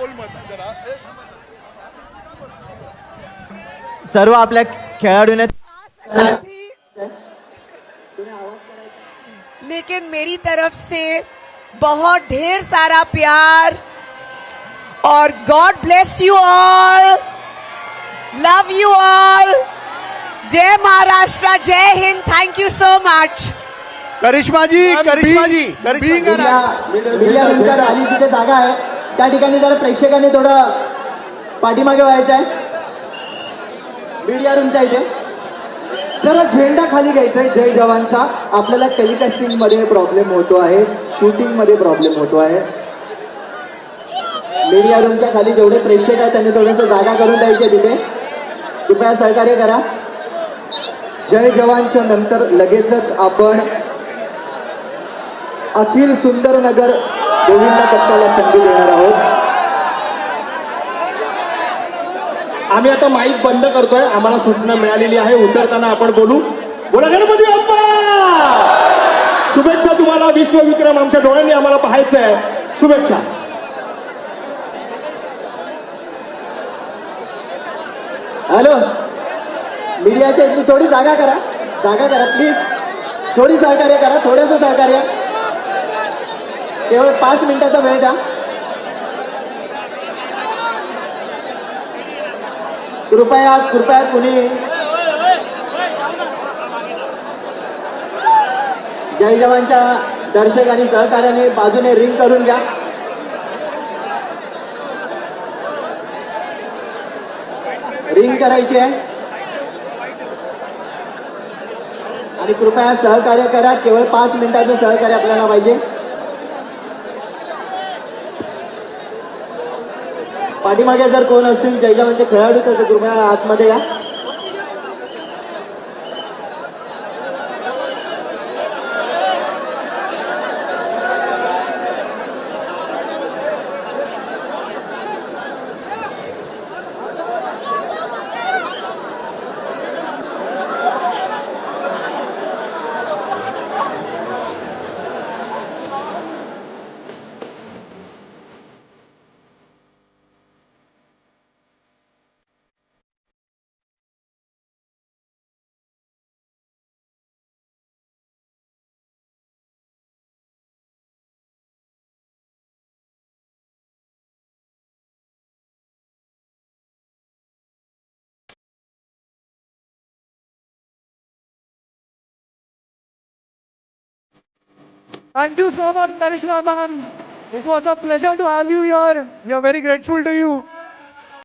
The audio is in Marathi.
बोल मत जरा ए, सर्व आपल्या खेळाडूने लेकिन मेरी तरफ़ से बहुत ढेर सारा प्यार और God bless you all love you all Jai Maharashtra Jai Hind thank you so much करिश्माजी being Karishma ji media जी जागा आहे त्या ठिकाणी जरा प्रेक्षकांनी थोडं पाठीमागे व्हायचं आहे. मीडिया रूमच्या इथे. जरा झेंडा खाली घ्यायचा आहे. जय जवानचा आपल्याला टेलिकास्टिंगमध्ये प्रॉब्लेम होतो आहे. शूटिंगमध्ये प्रॉब्लेम होतो आहे. मीडिया रूमच्या खाली जेवढे प्रेक्षक आहेत त्यांनी थोडंसं जागा करून द्यायची आहे तिथे. कृपया सहकार्य करा. जय जवानच्या नंतर लगेचच आपण अखिल सुंदरनगर गोविंद कप्पाला संधी देणार आहोत. आम्ही आता माईक बंद करतोय. आम्हाला सूचना मिळालेली आहे. उतरताना आपण बोलू. बोला गणपती बाप्पा! शुभेच्छा तुम्हाला. विश्वविक्रम आमच्या डोळ्यांनी आम्हाला पाहायचं आहे शुभेच्छा. हॅलो. मीडियाच्या इथली थोडी जागा करा. जागा करा प्लीज थोडी सहकार्य करा. थोडंसं सहकार्य. केवळ पाच मिनिटाचा वेळ द्या. कृपया कृपया कुणी जय जवानच्या दर्शक आणि सहकार्याने बाजूने रिंग करून घ्या. रिंग करायची आहे. आणि कृपया सहकार्य करा केवळ पाच मिनिटाचं सहकार्य आपल्याला पाहिजे. पाठीमागे जर कोण असतील जयजवानचे म्हणजे खेळाडू तर कृपया आतमध्ये या. Thank you so much, Karishma ma'am. It was a pleasure to have you here. We are very grateful to you.